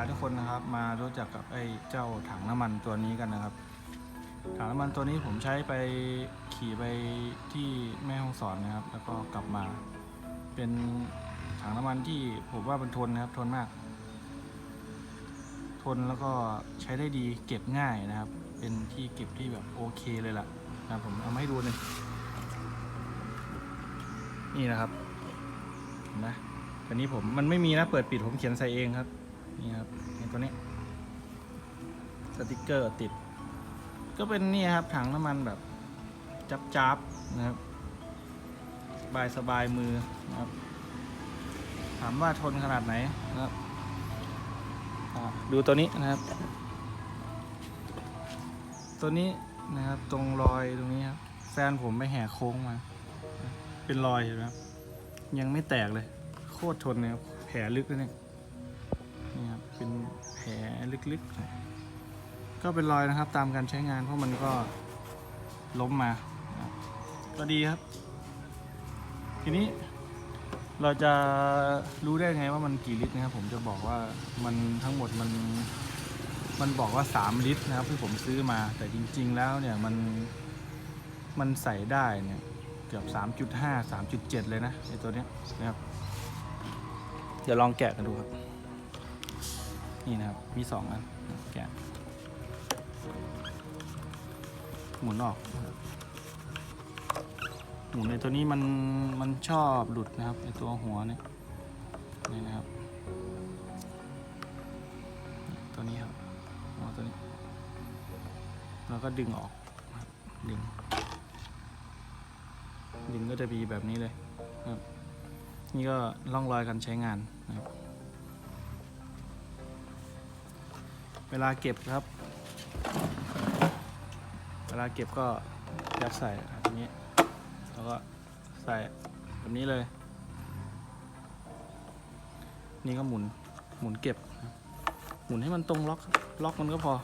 าทุกคนนะครับมารู้จักกับไอ้เจ้าถังน้ำมันตัวนี้กันนะครับ ถังน้ำมันตัวนี้ผมใช้ไปขี่ไปที่แม่ฮ่องสอนนะครับ แล้วก็กลับมา เป็นถังน้ำมันที่ผมว่ามันทนนะครับทนมาก ทนแล้วก็ใช้ได้ดีเก็บง่ายนะครับ เป็นที่เก็บที่แบบโอเคเลยล่ะนะผมเอามาให้ดูเลยนี่นะครับเห็นไหมตัวนี้ผมมันไม่มีนะเปิดปิดผมเขียนใส่เองครับ นี่ครับในตัวนี้สติกเกอร์ติด ก็เป็นนี่ครับถังน้ำมันแบบจับจับๆนะครับ สบายสบายมือนะครับ ถามว่าทนขนาดไหนนะครับดูตัวนี้นะครับ ตัวนี้นะครับตรงรอยตรงนี้ครับแฟนผมไปแห่โค้งมา เป็นรอยเห็นไหมครับยังไม่แตกเลย โคตรทนเลยครับแผลลึกเลยเนี่ย เป็นแผลลึกๆ ก็เป็นรอยนะครับตามการใช้งาน เพราะมันก็ล้มมา ก็ดีครับ ทีนี้เราจะรู้ได้ไงว่ามันกี่ลิตรนะครับ ผมจะบอกว่ามันทั้งหมดมันมันบอกว่า 3 ลิตรนะครับที่ผมซื้อมา แต่จริง ๆ แล้วเนี่ยมันมันใส่ได้เนี่ยเกือบ 3.5 3.7 เลยนะไอตัวเนี้ยนะครับ เดี๋ยวลองแกะกันดูครับ นี่นะครับ มีสองอันแกะหมุนออกหมุนในตัวนี้มันมันชอบหลุดนะครับในตัวหัวเนี่ยนี่นะครับ ตัวนี้ครับหัวตัวนี้แล้วก็ดึงออกดึงดึงก็จะมีแบบนี้เลยนะครับ นี่ก็ร่องรอยการใช้งานนะครับ เวลาเก็บครับ เวลาเก็บก็ยัดใส่แบบนี้ แล้วก็ใส่แบบนี้เลย นี่ก็หมุน หมุนเก็บ หมุนให้มันตรงล็อก ล็อกมันก็พอ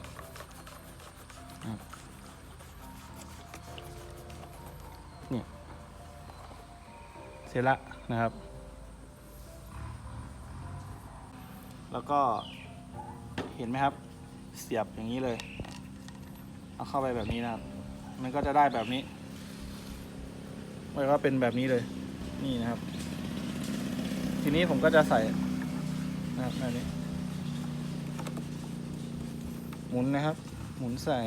นี่เสร็จละนะครับ แล้วก็เห็นไหมครับ เสียบอย่างนี้เลย เอาเข้าไปแบบนี้นะครับ มันก็จะได้แบบนี้มันก็เป็นแบบนี้เลย นี่นะครับ ทีนี้ผมก็จะใส่นะครับแบบนี้ หมุนนะครับ หมุนใส่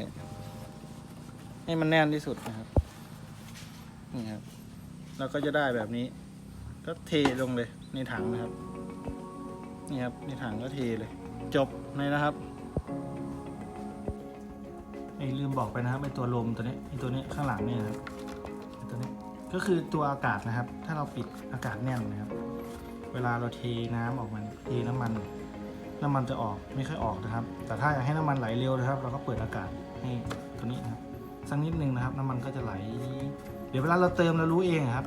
ให้มันแน่นที่สุดนะครับ นี่ครับ แล้วก็จะได้แบบนี้ ก็เทลงเลยในถังนะครับ นี่ครับในถังก็เทเลย จบเลยนะครับ ไอ้ลืมบอกไปนะครับไอ้ตัวลมตัวนี้ไอ้ตัวนี้ข้างหลังนี่นะครับตัวนี้ก็คือตัวอากาศนะครับ ถ้าเราปิดอากาศแน่นนะครับ เวลาเราเทน้ำออกมาเนี่ยเทน้ำมัน น้ำมันจะออกไม่ค่อยออกนะครับ แต่ถ้าอยากให้น้ำมันไหลเร็วนะครับ เราก็เปิดอากาศให้ตัวนี้นะครับสักนิดนึงนะครับ น้ำมันก็จะไหล เดี๋ยวเวลาเราเติมเรารู้เองครับ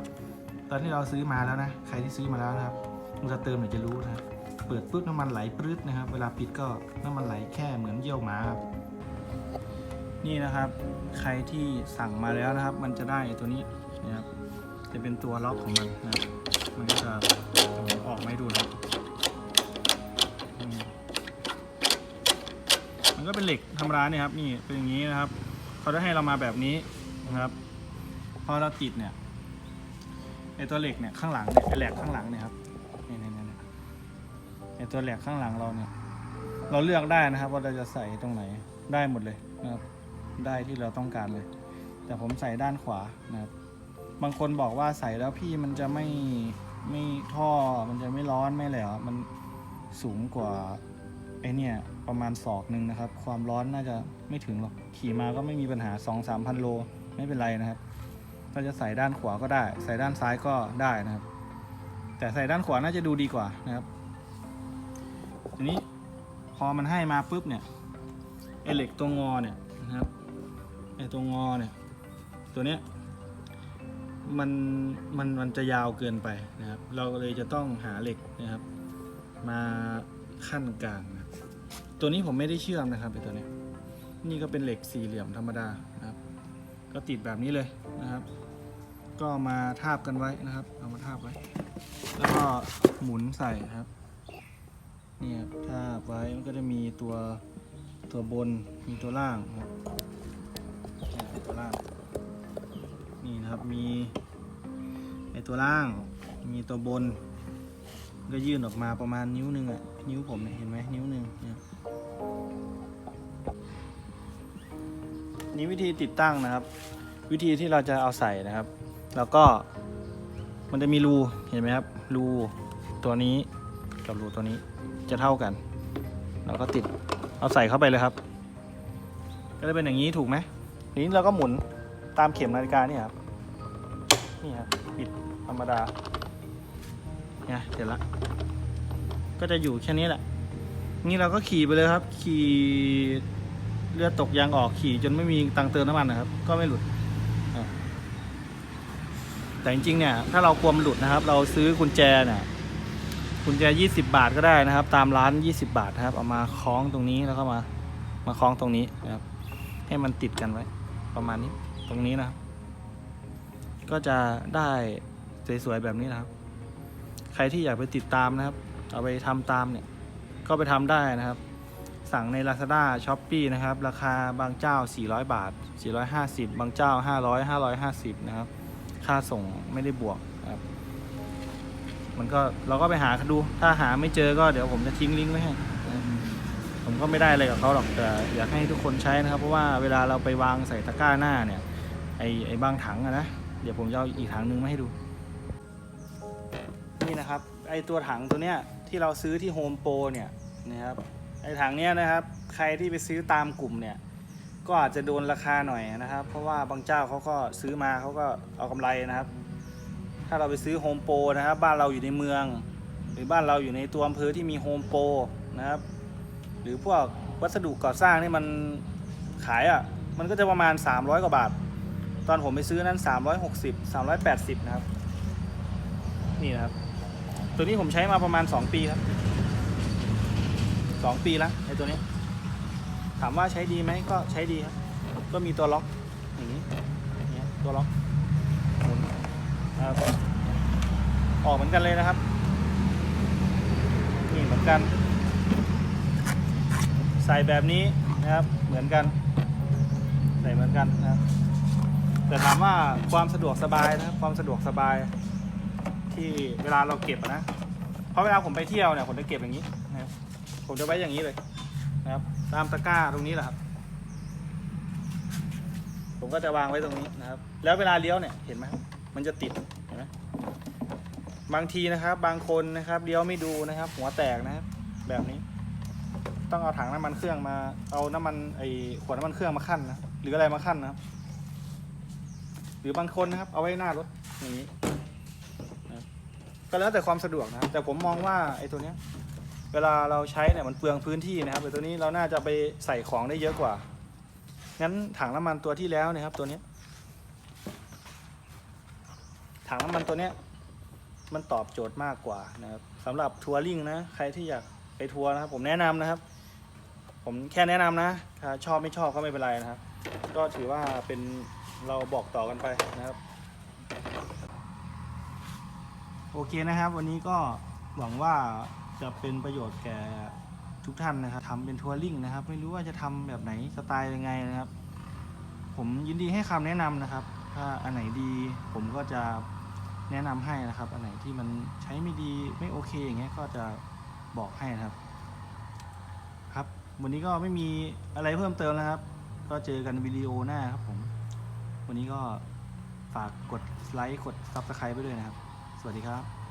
ตอนที่เราซื้อมาแล้วนะ ใครที่ซื้อมาแล้วนะครับเวลาเติมเนี่ยจะรู้นะครับ เปิดปุ๊บน้ำมันไหลปรื๊ดนะครับ เวลาปิดก็น้ำมันไหลแค่เหมือนเยี่ยวหมาครับนี่นะครับ ใครที่สั่งมาแล้วนะครับ มันจะได้ตัวนี้นะครับ จะเป็นตัวล็อกของมันนะมันก็จะออกไมาให้ดูนะมันก็เป็นเหล็กธรรมดาเนี่ยครับนี่เป็นอย่างนี้นะครับเขาจะให้เรามาแบบนี้นะครับพอเราติดเนี่ยไอตัวเหล็กเนี่ยข้างหลังเนี่ยแหลกข้างหลังเนี่ยครับนี่นี่ นี่ไอตัวแหลกข้างหลังเราเนี่ย เราเลือกได้นะครับ ว่าเราจะใส่ตรงไหนได้หมดเลยนะครับ ได้ที่เราต้องการเลย แต่ผมใส่ด้านขวานะครับ บางคนบอกว่าใส่แล้วพี่มันจะไม่ไม่ท่อมันจะไม่ร้อนไม่อะไรหรอมันสูงกว่าไอเนี่ยประมาณศอกหนึ่งนะครับ ความร้อนน่าจะไม่ถึงหรอกขี่มาก็ไม่มีปัญหา 2 3 0 0 0 โลไม่เป็นไรนะครับเราจะใส่ด้านขวาก็ได้ ใส่ด้านซ้ายก็ได้นะครับ แต่ใส่ด้านขวาน่าจะดูดีกว่านะครับ ทีนี้พอมันให้มาปุ๊บเนี่ยไอเหล็กตัวงอเนี่ยนะครับไอตัวงอเนี่ยตัวเนี้ยมันมันมันจะยาวเกินไปนะครับ เราเลยจะต้องหาเหล็กนะครับ มาขั้นกลางนะตัวนี้ผมไม่ได้เชื่อมนะครับไอตัวเนี้ยนี่ก็เป็นเหล็กสี่เหลี่ยมธรรมดานะครับ ก็ติดแบบนี้เลยนะครับ ก็มาทาบกันไว้นะครับ เอามาทาบไว้ แล้วก็หมุนใส่ครับ นี่ครับถ้าไว้มันก็จะมีตัวตัวบนมีตัวล่างครับนี่ตัวล่างนี่นะครับมีไอตัวล่าง มีตัวบน ก็ยื่นออกมาประมาณนิ้วหนึ่งอะนิ้วผมเนี่ยเห็นไหมนิ้วหนึ่งเนี่ยนี่วิธีติดตั้งนะครับ วิธีที่เราจะเอาใส่นะครับ แล้วก็มันจะมีรูเห็นไหมครับรูตัวนี้กับรูตัวนี้ จะเท่ากัน เราก็ติดเอาใส่เข้าไปเลยครับ ก็จะเป็นอย่างนี้ถูกไหมนี้เราก็หมุนตามเข็มนาฬิกาเนี่ยครับนี่ครับปิดธรรมดาเนี่ยเสร็จละก็จะอยู่แค่นี้แหละ นี่เราก็ขี่ไปเลยครับ ขี่เลือดตกยางออกขี่จนไม่มีตังเติมน้ำมันนะครับ ก็ไม่หลุดแต่จริงๆเนี่ยถ้าเรากลัวมันหลุดนะครับ เราซื้อกุญแจเนี่ย กุญแจ20 บาทก็ได้นะครับ ตามร้าน 20 บาทนะครับ เอามาคล้องตรงนี้แล้วก็มามาคล้องตรงนี้นะครับ ให้มันติดกันไว้ ประมาณนี้ตรงนี้นะครับ ก็จะได้สวยๆแบบนี้นะครับ ใครที่อยากไปติดตามนะครับ เอาไปทำตามเนี่ย ก็ไปทำได้นะครับ สั่งใน Lazada s h o p e e นะครับ ราคาบางเจ้า 400 บาท 450 บางเจ้า 500 550 นะครับ ค่าส่งไม่ได้บวกครับ มันก็เราก็ไปหาดู ถ้าหาไม่เจอก็เดี๋ยวผมจะทิ้งลิงก์ไว้ให้นะผมก็ไม่ได้อะไรกับเขาหรอกแต่อยากให้ทุกคนใช้นะครับ เพราะว่าเวลาเราไปวางใส่ตะกร้าหน้าเนี่ยไอไอบางถังอะนะเดี๋ยวผมจะเอาอีกถังหนึงมาให้ดู นี่นะครับ ไอตัวถังตัวเนี้ยที่เราซื้อที่โฮมโปรเนี่ยนะครับไอถังเนี้ยนะครับ ใครที่ไปซื้อตามกลุ่มเนี่ยก็อาจจะโดนราคาหน่อยนะครับ เพราะว่าบางเจ้าเขาก็ซื้อมาเขาก็เอากำไรนะครับ ถ้าเราไปซื้อโฮมโปรนะครับ บ้านเราอยู่ในเมือง หรือบ้านเราอยู่ในตัวอำเภอที่มีโฮมโปรนะครับ หรือพวกวัสดุก่อสร้างที่มันขายอะ่ะ มันก็จะประมาณ 300 กว่าบาท ตอนผมไปซื้อนั้น 360 380 นะครับ นี่นะครับ ตัวนี้ผมใช้มาประมาณ 2 ปีครับ 2 ปีแล้วไอ้ตัวนี้ ถามว่าใช้ดีไหมก็ใช้ดีครับ ก็มีตัวล็อกอย่างนี้อย่างเงี้ยตัวล็อก ครับออกเหมือนกันเลยนะครับ นี่เหมือนกัน ใส่แบบนี้นะครับเหมือนกัน ใส่เหมือนกันนะครับ แต่ถามว่าความสะดวกสบายนะความสะดวกสบายที่เวลาเราเก็บนะเพราะเวลาผมไปเที่ยวเนี่ยผมจะเก็บอย่างนี้นะครับผมจะไว้อย่างนี้เลยนะครับ ตามตะกร้าตรงนี้แหละครับ ผมก็จะวางไว้ตรงนี้นะครับ แล้วเวลาเลี้ยวเนี่ยเห็นไหมครับ มันจะติดเห็นไหมบางทีนะครับ บางคนนะครับเลี้ยวไม่ดูนะครับ หัวแตกนะครับ แบบนี้ ต้องเอาถังน้ำมันเครื่องมา เอาน้ำมันไอขวดน้ำมันเครื่องมาขั้นนะหรืออะไรมาขั้นนะครับ หรือบางคนนะครับ เอาไว้หน้ารถอย่างนี้ก็แล้วแต่ความสะดวกนะแต่ผมมองว่าไอ้ตัวเนี้ย เวลาเราใช้เนี่ยมันเปลืองพื้นที่นะครับไอ้ตัวนี้เราน่าจะไปใส่ของได้เยอะกว่างั้นถังน้ำมันตัวที่แล้วนะครับตัวเนี้ย ถังน้ำมันตัวเนี้ยมันตอบโจทย์มากกว่านะครับสำหรับทัวริงนะใครที่อยากไปทัวร์นะครับ ผมแนะนำนะครับ ผมแค่แนะนำนะถ้าชอบไม่ชอบก็ไม่เป็นไรนะครับ ก็ถือว่าเป็นเราบอกต่อกันไปนะครับ โอเคนะครับ วันนี้ก็หวังว่าจะเป็นประโยชน์แก่ทุกท่านนะครับทำเป็นทัวริงนะครับ ไม่รู้ว่าจะทำแบบไหนสไตล์ยังไงนะครับ ผมยินดีให้คำแนะนำนะครับ ถ้าอันไหนดีผมก็จะ แนะนำให้นะครับ อันไหนที่มันใช้ไม่ดีไม่โอเคอย่างเงี้ยก็จะบอกให้นะครับ ครับ วันนี้ก็ไม่มีอะไรเพิ่มเติมนะครับ ก็เจอกันวิดีโอหน้าครับผม วันนี้ก็ฝากกดไลค์กด Subscribe ไปด้วยนะครับ สวัสดีครับ